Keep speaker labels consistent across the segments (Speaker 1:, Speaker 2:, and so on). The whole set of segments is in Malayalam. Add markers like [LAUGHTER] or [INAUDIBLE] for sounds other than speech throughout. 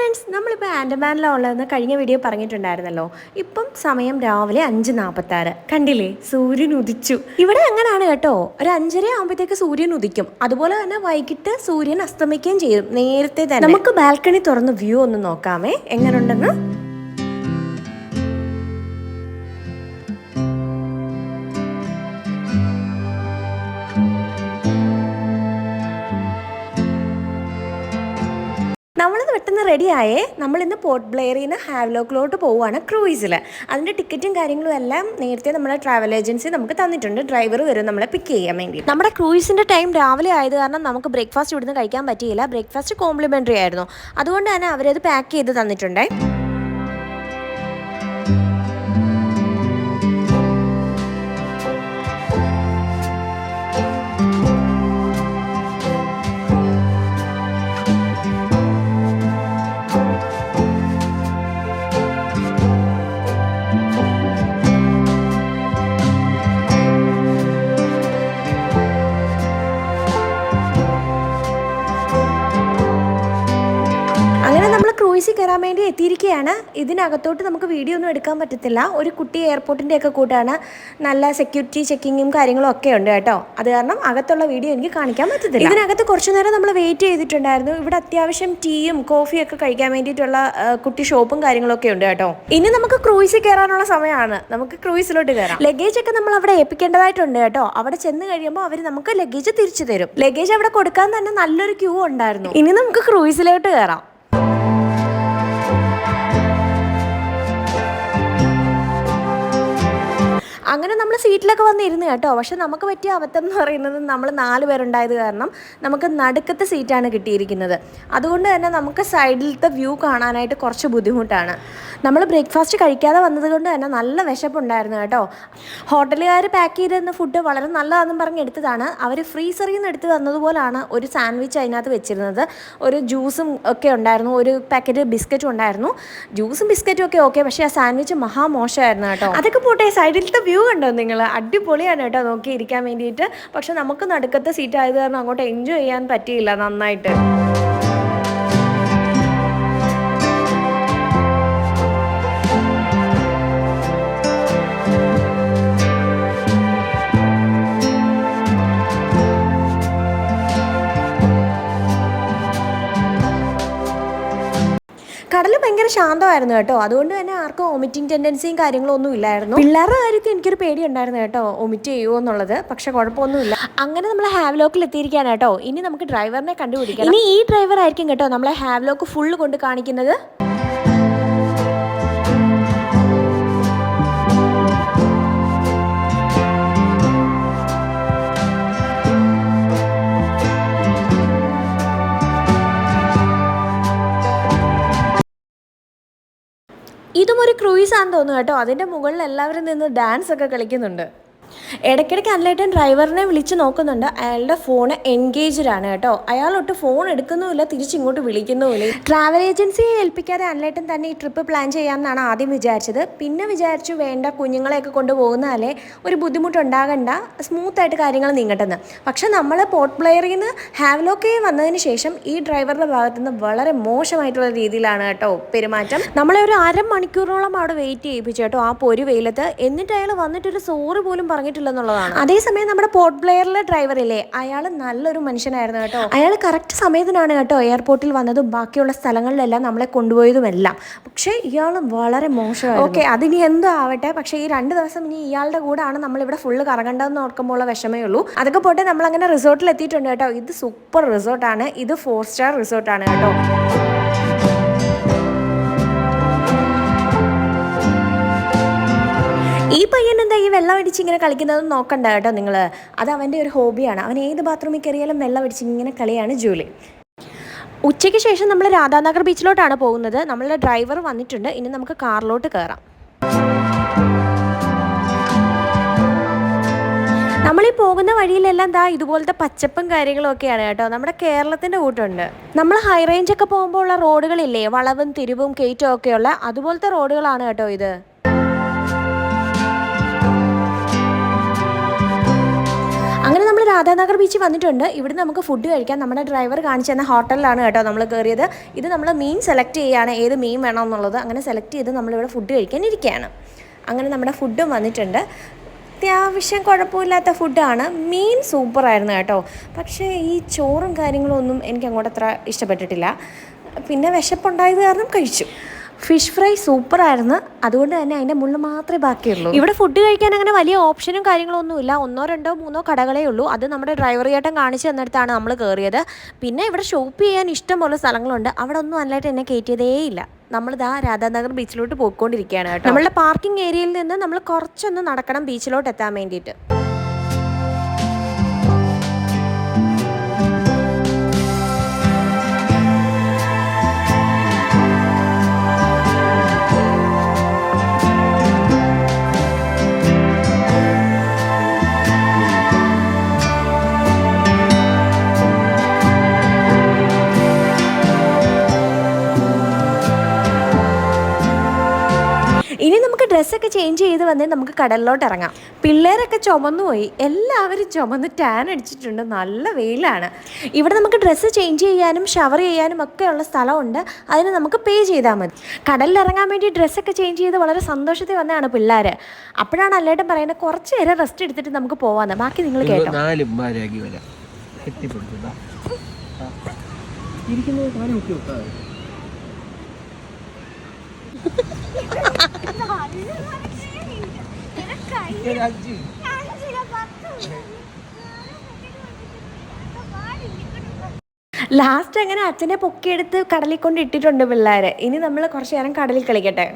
Speaker 1: ഫ്രണ്ട്സ് നമ്മളിപ്പോൾ ആൻഡമാനിലാണ് ഉള്ളതെന്ന് കഴിഞ്ഞ വീഡിയോ പറഞ്ഞിട്ടുണ്ടായിരുന്നല്ലോ. ഇപ്പം സമയം രാവിലെ അഞ്ച് നാൽപ്പത്താറ് കണ്ടില്ലേ? സൂര്യൻ ഉദിച്ചു. ഇവിടെ അങ്ങനെയാണ് കേട്ടോ. ഒരു അഞ്ചര ആകുമ്പോഴത്തേക്ക് സൂര്യൻ ഉദിക്കും. അതുപോലെ തന്നെ വൈകിട്ട് സൂര്യൻ അസ്തമിക്കുകയും ചെയ്യും. നേരത്തെ തന്നെ. നമുക്ക് ബാൽക്കണി തുറന്ന് വ്യൂ ഒന്ന് നോക്കാമേ. എങ്ങനെയുണ്ടെന്ന് പെട്ടെന്ന് റെഡിയായേ നമ്മൾ ഇന്ന് പോർട്ട് ബ്ലെയറിൽ നിന്ന് ഹാവ്ലോക്കിലോട്ട് പോവുകയാണ് ക്രൂയിസിൽ അതിന്റെ ടിക്കറ്റും കാര്യങ്ങളും എല്ലാം നേരത്തെ നമ്മുടെ ട്രാവൽ ഏജൻസി നമുക്ക് തന്നിട്ടുണ്ട്. ഡ്രൈവർ വരും നമ്മളെ പിക്ക് ചെയ്യാൻ വേണ്ടി. നമ്മുടെ ക്രൂയിസിന്റെ ടൈം രാവിലെ ആയത് കാരണം നമുക്ക് ബ്രേക്ക്ഫാസ്റ്റ് ഇവിടുന്ന് കഴിക്കാൻ പറ്റിയില്ല. ബ്രേക്ക്ഫാസ്റ്റ് കോംപ്ലിമെന്ററി ആയിരുന്നു. അതുകൊണ്ട് തന്നെ അവരത് പാക്ക് ചെയ്ത് തന്നിട്ടുണ്ടേ. ക്രൂയിസിൽ കയറാൻ വേണ്ടി എത്തിയിരിക്കുകയാണ്. ഇതിനകത്തോട്ട് നമുക്ക് വീഡിയോ ഒന്നും എടുക്കാൻ പറ്റത്തില്ല. ഒരു കുട്ടി എയർപോർട്ടിന്റെ ഒക്കെ കൂട്ടാണ്. നല്ല സെക്യൂരിറ്റി ചെക്കിങ്ങും കാര്യങ്ങളും ഒക്കെ ഉണ്ട് കേട്ടോ. അത് കാരണം അകത്തുള്ള വീഡിയോ എനിക്ക് കാണിക്കാൻ പറ്റത്തില്ല. ഇതിനകത്ത് കുറച്ചു നേരം നമ്മൾ വെയിറ്റ് ചെയ്തിട്ടുണ്ടായിരുന്നു. ഇവിടെ അത്യാവശ്യം ടീയും കോഫിയും ഒക്കെ കഴിക്കാൻ വേണ്ടിയിട്ടുള്ള കുട്ടി ഷോപ്പും കാര്യങ്ങളൊക്കെ ഉണ്ട് കേട്ടോ. ഇനി നമുക്ക് ക്രൂയിസിൽ കയറാനുള്ള സമയമാണ്. നമുക്ക് ക്രൂയിസിലോട്ട് കയറാം. ലഗേജ് ഒക്കെ നമ്മൾ അവിടെ ഏൽപ്പിക്കേണ്ടതായിട്ടുണ്ട് കേട്ടോ. അവിടെ ചെന്ന് കഴിയുമ്പോൾ അവർ നമുക്ക് ലഗേജ് തിരിച്ചു തരും. ലഗേജ് അവിടെ കൊടുക്കാൻ തന്നെ നല്ലൊരു ക്യൂ ഉണ്ടായിരുന്നു. ഇനി നമുക്ക് ക്രൂയിസിലോട്ട് കയറാം. Nancy സീറ്റിലൊക്കെ വന്നിരുന്നു കേട്ടോ. പക്ഷെ നമുക്ക് പറ്റിയ അബദ്ധം എന്ന് പറയുന്നത് നമ്മൾ നാല് പേരുണ്ടായത് കാരണം നമുക്ക് നടുക്കത്തെ സീറ്റാണ് കിട്ടിയിരിക്കുന്നത്. അതുകൊണ്ട് തന്നെ നമുക്ക് സൈഡിലത്തെ വ്യൂ കാണാനായിട്ട് കുറച്ച് ബുദ്ധിമുട്ടാണ്. നമ്മൾ ബ്രേക്ക്ഫാസ്റ്റ് കഴിക്കാതെ വന്നത് കൊണ്ട് തന്നെ നല്ല വിശപ്പുണ്ടായിരുന്നു കേട്ടോ. ഹോട്ടലുകാർ പാക്ക് ചെയ്ത് തന്ന ഫുഡ് വളരെ നല്ലതാണെന്ന് പറഞ്ഞ് എടുത്തതാണ്. അവർ ഫ്രീസറിൽ നിന്ന് എടുത്ത് തന്നതുപോലാണ് ഒരു സാൻഡ്വിച്ച് അതിനകത്ത് വെച്ചിരുന്നത്. ഒരു ജ്യൂസും ഒക്കെ ഉണ്ടായിരുന്നു. ഒരു പാക്കറ്റ് ബിസ്ക്കറ്റും ഉണ്ടായിരുന്നു. ജ്യൂസും ബിസ്ക്കറ്റും ഒക്കെ ഓക്കെ. പക്ഷേ ആ സാൻഡ്വിച്ച് മഹാമോശമായിരുന്നു കേട്ടോ. അതൊക്കെ പോട്ടെ സൈഡിലത്തെ വ്യൂ കണ്ടോ നിങ്ങൾ? അടിപൊളിയാണ് കേട്ടോ നോക്കി ഇരിക്കാൻ വേണ്ടിയിട്ട്. പക്ഷെ നമുക്ക് നടുക്കത്തെ സീറ്റ് ആയത് കാരണം അങ്ങോട്ട് എൻജോയ് ചെയ്യാൻ പറ്റിയില്ല നന്നായിട്ട്. കടൽ ഭയങ്കര ശാന്തമായിരുന്നു കേട്ടോ. അതുകൊണ്ട് തന്നെ ആർക്കും വോമിറ്റിംഗ് ടെൻഡൻസിയും കാര്യങ്ങളും ഒന്നും ഇല്ലായിരുന്നു. പിള്ളേരുടെ കാര്യത്തിൽ എനിക്കൊരു പേടി ഉണ്ടായിരുന്നു കേട്ടോ ഒമിറ്റ് ചെയ്യുമോ എന്നുള്ളത്. പക്ഷെ കുഴപ്പമൊന്നുമില്ല. അങ്ങനെ നമ്മൾ ഹാവ്ലോക്കിൽ എത്തിയിരിക്കുകയാണ് കേട്ടോ. ഇനി നമുക്ക് ഡ്രൈവറിനെ കണ്ടുപിടിക്കാം ഇനി ഈ ഡ്രൈവർ ആയിരിക്കും കേട്ടോ നമ്മളെ ഹാവ്ലോക്ക് ഫുള്ള് കൊണ്ട് കാണിക്കുന്നത്. ഇതും ഒരു ക്രൂയിസ് ആണെന്ന് തോന്നുന്നു കേട്ടോ. അതിന്റെ മുകളിൽ എല്ലാവരും നിന്ന് ഡാൻസ് ഒക്കെ കളിക്കുന്നുണ്ട്. ഇടയ്ക്കിടയ്ക്ക് അല്ലേട്ടൻ ഡ്രൈവറിനെ വിളിച്ച് നോക്കുന്നുണ്ട്. അയാളുടെ ഫോൺ എൻഗേജ്ഡ് ആണ് കേട്ടോ. അയാളൊട്ട് ഫോൺ എടുക്കുന്നുമില്ല തിരിച്ചിങ്ങോട്ട് വിളിക്കുന്നുമില്ല. ട്രാവൽ ഏജൻസിയെ ഏൽപ്പിക്കാതെ അല്ലേട്ടൻ തന്നെ ഈ ട്രിപ്പ് പ്ലാൻ ചെയ്യാമെന്നാണ് ആദ്യം വിചാരിച്ചത്. പിന്നെ വിചാരിച്ചു വേണ്ട കുഞ്ഞുങ്ങളെയൊക്കെ കൊണ്ടുപോകുന്നാലേ ഒരു ബുദ്ധിമുട്ടുണ്ടാകണ്ട സ്മൂത്തായിട്ട് കാര്യങ്ങൾ നീങ്ങട്ടെന്ന്. പക്ഷെ നമ്മൾ പോർട്ട് പ്ലെയറിൽ നിന്ന് ഹാവ്ലോക്കെ വന്നതിന് ശേഷം ഈ ഡ്രൈവറുടെ ഭാഗത്തു നിന്ന് വളരെ മോശമായിട്ടുള്ള രീതിയിലാണ് കേട്ടോ പെരുമാറ്റം. നമ്മളെ ഒരു അരമണിക്കൂറോളം അവിടെ വെയിറ്റ് ചെയ്യിപ്പിച്ചു കേട്ടോ ആ പൊരു വെയിലത്ത് എന്നിട്ട് അയാൾ വന്നിട്ടൊരു സോറി പോലും പറഞ്ഞിട്ടില്ലെന്നുള്ളതാണ് അതേസമയം നമ്മുടെ പോർട്ട് ബ്ലെയറിലെ ഡ്രൈവർ ഇല്ലേ അയാൾ നല്ലൊരു മനുഷ്യനായിരുന്നു കേട്ടോ. അയാൾ കറക്റ്റ് സമയത്തിനാണ് കേട്ടോ എയർപോർട്ടിൽ വന്നതും ബാക്കിയുള്ള സ്ഥലങ്ങളിലെല്ലാം നമ്മളെ കൊണ്ടുപോയതുമെല്ലാം. പക്ഷേ ഇയാൾ വളരെ മോശമാണ് ഓക്കെ അതിനി എന്തോ ആവട്ടെ. പക്ഷേ ഈ രണ്ട് ദിവസം ഇനി ഇയാളുടെ കൂടെയാണ് നമ്മളിവിടെ ഫുള്ള് കറങ്ങേണ്ടതെന്ന് ഓർക്കുമ്പോൾ വിഷമേ ഉള്ളൂ. അതൊക്കെ പോട്ടെ നമ്മൾ അങ്ങനെ റിസോർട്ടിൽ എത്തിയിട്ടുണ്ട് കേട്ടോ. ഇത് സൂപ്പർ റിസോർട്ടാണ്. ഇത് ഫോർ സ്റ്റാർ റിസോർട്ടാണ് കേട്ടോ. ഈ പയ്യൻ എന്താ ഈ വെള്ളം അടിച്ച് ഇങ്ങനെ കളിക്കുന്നത് നോക്കണ്ട കേട്ടോ നിങ്ങൾ. അത് അവന്റെ ഒരു ഹോബിയാണ്. അവൻ ഏത് ബാത്റൂമിൽ കയറിയാലും വെള്ളം അടിച്ച് ഇങ്ങനെ കളിയാണ് ജൂലി. ഉച്ചയ്ക്ക് ശേഷം നമ്മൾ രാധാനഗർ ബീച്ചിലോട്ടാണ് പോകുന്നത്. നമ്മളുടെ ഡ്രൈവർ വന്നിട്ടുണ്ട്. ഇനി നമുക്ക് കാറിലോട്ട് കയറാം. നമ്മളീ പോകുന്ന വഴിയിലെല്ലാം ദാ ഇതുപോലത്തെ പച്ചപ്പും കാര്യങ്ങളും ഒക്കെയാണ് കേട്ടോ. നമ്മുടെ കേരളത്തിന്റെ കൂട്ടുണ്ട്. നമ്മൾ ഹൈ റേഞ്ച് ഒക്കെ പോകുമ്പോൾ ഉള്ള റോഡുകളില്ലേ? വളവും തിരിവും കയറ്റവും ഒക്കെയുള്ള അതുപോലത്തെ റോഡുകളാണ് കേട്ടോ ഇത്. രാധാനഗർ ബീച്ചിൽ വന്നിട്ടുണ്ട്. ഇവിടെ നമുക്ക് ഫുഡ് കഴിക്കാം. നമ്മുടെ ഡ്രൈവർ കാണിച്ചു തന്ന ഹോട്ടലിലാണ് കേട്ടോ നമ്മൾ കയറിയത് ഇത് നമ്മൾ മീൻ സെലക്ട് ചെയ്യുകയാണ് ഏത് മീൻ വേണം എന്നുള്ളത് അങ്ങനെ സെലക്ട് ചെയ്ത് നമ്മളിവിടെ ഫുഡ് കഴിക്കാൻ ഇരിക്കുകയാണ്. അങ്ങനെ നമ്മുടെ ഫുഡും വന്നിട്ടുണ്ട്. അത്യാവശ്യം കുഴപ്പമില്ലാത്ത ഫുഡാണ് മീൻ സൂപ്പറായിരുന്നു കേട്ടോ. പക്ഷേ ഈ ചോറും കാര്യങ്ങളും ഒന്നും എനിക്ക് അങ്ങോട്ട് അത്ര ഇഷ്ടപ്പെട്ടിട്ടില്ല. പിന്നെ വിശപ്പുണ്ടായത് കാരണം കഴിച്ചു. ഫിഷ് ഫ്രൈ സൂപ്പറായിരുന്നു. അതുകൊണ്ട് തന്നെ അതിന്റെ മുള്ള് മാത്രമേ ബാക്കിയുള്ളൂ. ഇവിടെ ഫുഡ് കഴിക്കാൻ അങ്ങനെ വലിയ ഓപ്ഷനും കാര്യങ്ങളൊന്നുമില്ല ഒന്നോ രണ്ടോ മൂന്നോ കടകളേ ഉള്ളൂ. അത് നമ്മുടെ ഡ്രൈവർ ചേട്ടൻ കാണിച്ചു തന്നിടത്താണ് നമ്മൾ കയറിയത് പിന്നെ ഇവിടെ ഷോപ്പ് ചെയ്യാൻ ഇഷ്ടംപോലെ സ്ഥലങ്ങളുണ്ട്. അവിടെ ഒന്നും നല്ലതായിട്ട് എന്നെ കയറ്റിയതേയില്ല നമ്മളിതാ രാധാനഗർ ബീച്ചിലോട്ട് പോയിക്കൊണ്ടിരിക്കുകയാണ് കേട്ടോ. നമ്മളുടെ പാർക്കിംഗ് ഏരിയയിൽ നിന്ന് നമ്മൾ കുറച്ചൊന്ന് നടക്കണം ബീച്ചിലോട്ട് എത്താൻ വേണ്ടിയിട്ട്. ഡ്രസ്സൊക്കെ ചേഞ്ച് ചെയ്ത് വന്നേ നമുക്ക് കടലിലോട്ട് ഇറങ്ങാം. പിള്ളേരൊക്കെ ചുമന്നു പോയി. എല്ലാവരും ചുമന്ന് ടാൻ അടിച്ചിട്ടുണ്ട്. നല്ല വെയിലാണ്. ഇവിടെ നമുക്ക് ഡ്രസ്സ് ചേഞ്ച് ചെയ്യാനും ഷവർ ചെയ്യാനും ഒക്കെ ഉള്ള സ്ഥലമുണ്ട്. അതിന് നമുക്ക് പേ ചെയ്താൽ മതി. കടലിൽ ഇറങ്ങാൻ വേണ്ടി ഡ്രസ്സൊക്കെ ചേഞ്ച് ചെയ്ത് വളരെ സന്തോഷത്തിൽ വന്നതാണ് പിള്ളേർ അപ്പോഴാണ് അല്ലേട്ടൻ പറയുന്നത് കുറച്ച് നേരം റെസ്റ്റ് എടുത്തിട്ട് നമുക്ക് പോവാന്ന്. ബാക്കി നിങ്ങൾ കേട്ടോ.
Speaker 2: ഇരിക്കുന്നത് കാലം മുക്കി വെക്കാതെ [LAUGHS] ഒരു അഞ്ച്.
Speaker 1: ലാസ്റ്റ് അങ്ങനെ അച്ഛനെ പൊക്കിയെടുത്ത് കടലിൽ കൊണ്ട് ഇട്ടിട്ടുണ്ട് പിള്ളേരെ. ഇനി നമ്മൾ കുറച്ച് നേരം കടലിൽ കളിക്കട്ടെ.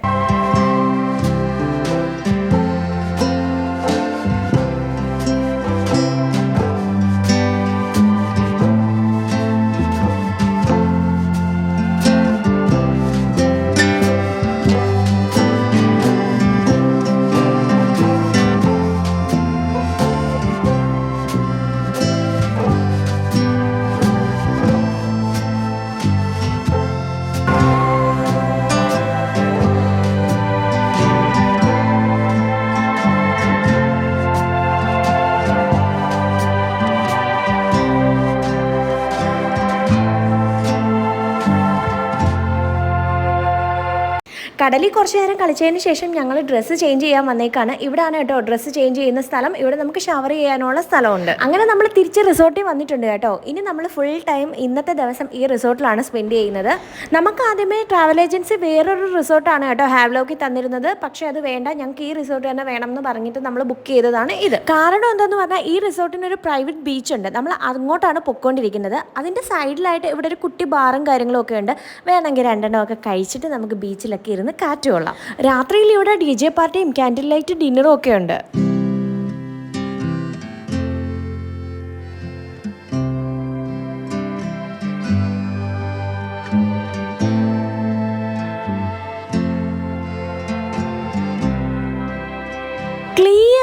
Speaker 1: കടലിൽ കുറച്ച് നേരം കളിച്ചതിന് ശേഷം ഞങ്ങൾ ഡ്രസ്സ് ചേഞ്ച് ചെയ്യാൻ വന്നേക്കാണ്. ഇവിടെയാണ് കേട്ടോ ഡ്രസ്സ് ചേഞ്ച് ചെയ്യുന്ന സ്ഥലം. ഇവിടെ നമുക്ക് ഷവർ ചെയ്യാനുള്ള സ്ഥലമുണ്ട്. അങ്ങനെ നമ്മൾ തിരിച്ച് റിസോർട്ടിൽ വന്നിട്ടുണ്ട് കേട്ടോ. ഇനി നമ്മൾ ഫുൾ ടൈം ഇന്നത്തെ ദിവസം ഈ റിസോർട്ടിലാണ് സ്പെൻഡ് ചെയ്യുന്നത്. നമുക്ക് ആദ്യമേ ട്രാവൽ ഏജൻസി വേറൊരു റിസോർട്ടാണ് കേട്ടോ ഹാവ്ലോക്കിൽ തന്നിരുന്നത്. പക്ഷേ അത് വേണ്ട. ഞങ്ങൾക്ക് ഈ റിസോർട്ട് തന്നെ വേണം എന്ന് പറഞ്ഞിട്ട് നമ്മൾ ബുക്ക് ചെയ്തതാണ് ഇത്. കാരണം എന്താണെന്ന് പറഞ്ഞാൽ ഈ റിസോർട്ടിന് ഒരു പ്രൈവറ്റ് ബീച്ച് ഉണ്ട്. നമ്മൾ അങ്ങോട്ടാണ് പൊക്കോണ്ടിരിക്കുന്നത് അതിന്റെ സൈഡിലായിട്ട് ഇവിടെ ഒരു കുട്ടി ബാറും കാര്യങ്ങളും ഒക്കെ ഉണ്ട്. വേണമെങ്കിൽ രണ്ടെണ്ണം ഒക്കെ കഴിച്ചിട്ട് നമുക്ക് ബീച്ചിലൊക്കെ ഇരുന്ന് കാറ്റ് കൊള്ളാം. രാത്രിയിൽ ഇവിടെ ഡി ജെ പാർട്ടിയും ക്യാൻഡിൽ ലൈറ്റ് ഡിന്നറും ഒക്കെ ഉണ്ട്.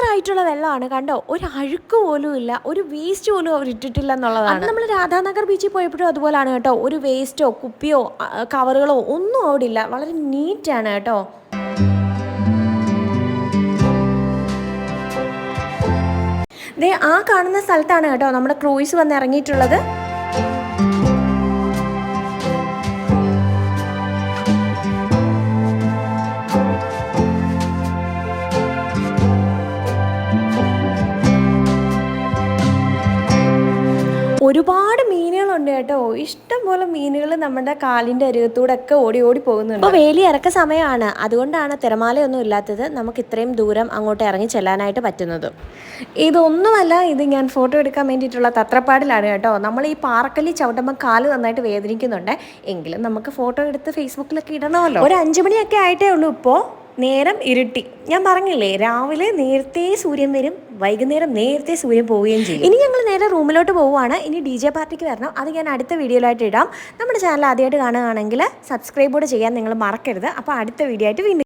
Speaker 1: ക്ലിയർ ആയിട്ടുള്ള വെള്ളമാണ്. കണ്ടോ? ഒരു അഴുക്ക് പോലും ഇല്ല. ഒരു വേസ്റ്റ് പോലും അവർ ഇട്ടിട്ടില്ല എന്നുള്ളതാണ്. നമ്മൾ രാധാനഗർ ബീച്ചിൽ പോയപ്പോഴും അതുപോലാണ് കേട്ടോ. ഒരു വേസ്റ്റോ കുപ്പിയോ കവറുകളോ ഒന്നും അവിടെ ഇല്ല വളരെ നീറ്റാണ് കേട്ടോ. ദേ ആ കാണുന്ന സ്ഥലത്താണ് കേട്ടോ നമ്മുടെ ക്രൂയിസ് വന്ന് ഇറങ്ങിയിട്ടുള്ളത്. ഒരുപാട് മീനുകളുണ്ട് കേട്ടോ. ഇഷ്ടം പോലെ മീനുകൾ നമ്മുടെ കാലിന്റെ അരുകത്തൂടെ ഒക്കെ ഓടി ഓടി പോകുന്നുണ്ട്. അപ്പൊ വേലി ഇറക്ക സമയമാണ് അതുകൊണ്ടാണ് തിരമാലയൊന്നും ഇല്ലാത്തത് നമുക്ക് ഇത്രയും ദൂരം അങ്ങോട്ട് ഇറങ്ങി ചെല്ലാനായിട്ട് പറ്റുന്നത്. ഇതൊന്നുമല്ല ഇത് ഞാൻ ഫോട്ടോ എടുക്കാൻ വേണ്ടിയിട്ടുള്ള തത്രപ്പാടിലാണ് കേട്ടോ. നമ്മൾ ഈ പാറക്കല്ലി ചവിട്ടുമ്പോൾ കാൽ നന്നായിട്ട് വേദനിക്കുന്നുണ്ട്. എങ്കിലും നമുക്ക് ഫോട്ടോ എടുത്ത് ഫേസ്ബുക്കിലൊക്കെ ഇടണമല്ലോ. ഒരു അഞ്ചു മണിയൊക്കെ ആയിട്ടേ ഉള്ളൂ ഇപ്പോൾ നേരം ഇരുട്ടി. ഞാൻ പറഞ്ഞില്ലേ രാവിലെ നേരത്തെ സൂര്യൻ വരും വൈകുന്നേരം നേരത്തെ സൂര്യൻ പോവുകയും ചെയ്യും. ഇനി ഞങ്ങൾ നേരെ റൂമിലോട്ട് പോവുകയാണ്. ഇനി ഡി ജെ പാർട്ടിക്ക് വരണം. അത് ഞാൻ അടുത്ത വീഡിയോയിലായിട്ട് ഇടാം. നമ്മുടെ ചാനൽ ആദ്യമായിട്ട് കാണുകയാണെങ്കിൽ സബ്സ്ക്രൈബ് കൂടെ ചെയ്യാൻ നിങ്ങൾ മറക്കരുത്. അപ്പോൾ അടുത്ത വീഡിയോ ആയിട്ട് വീണ്ടും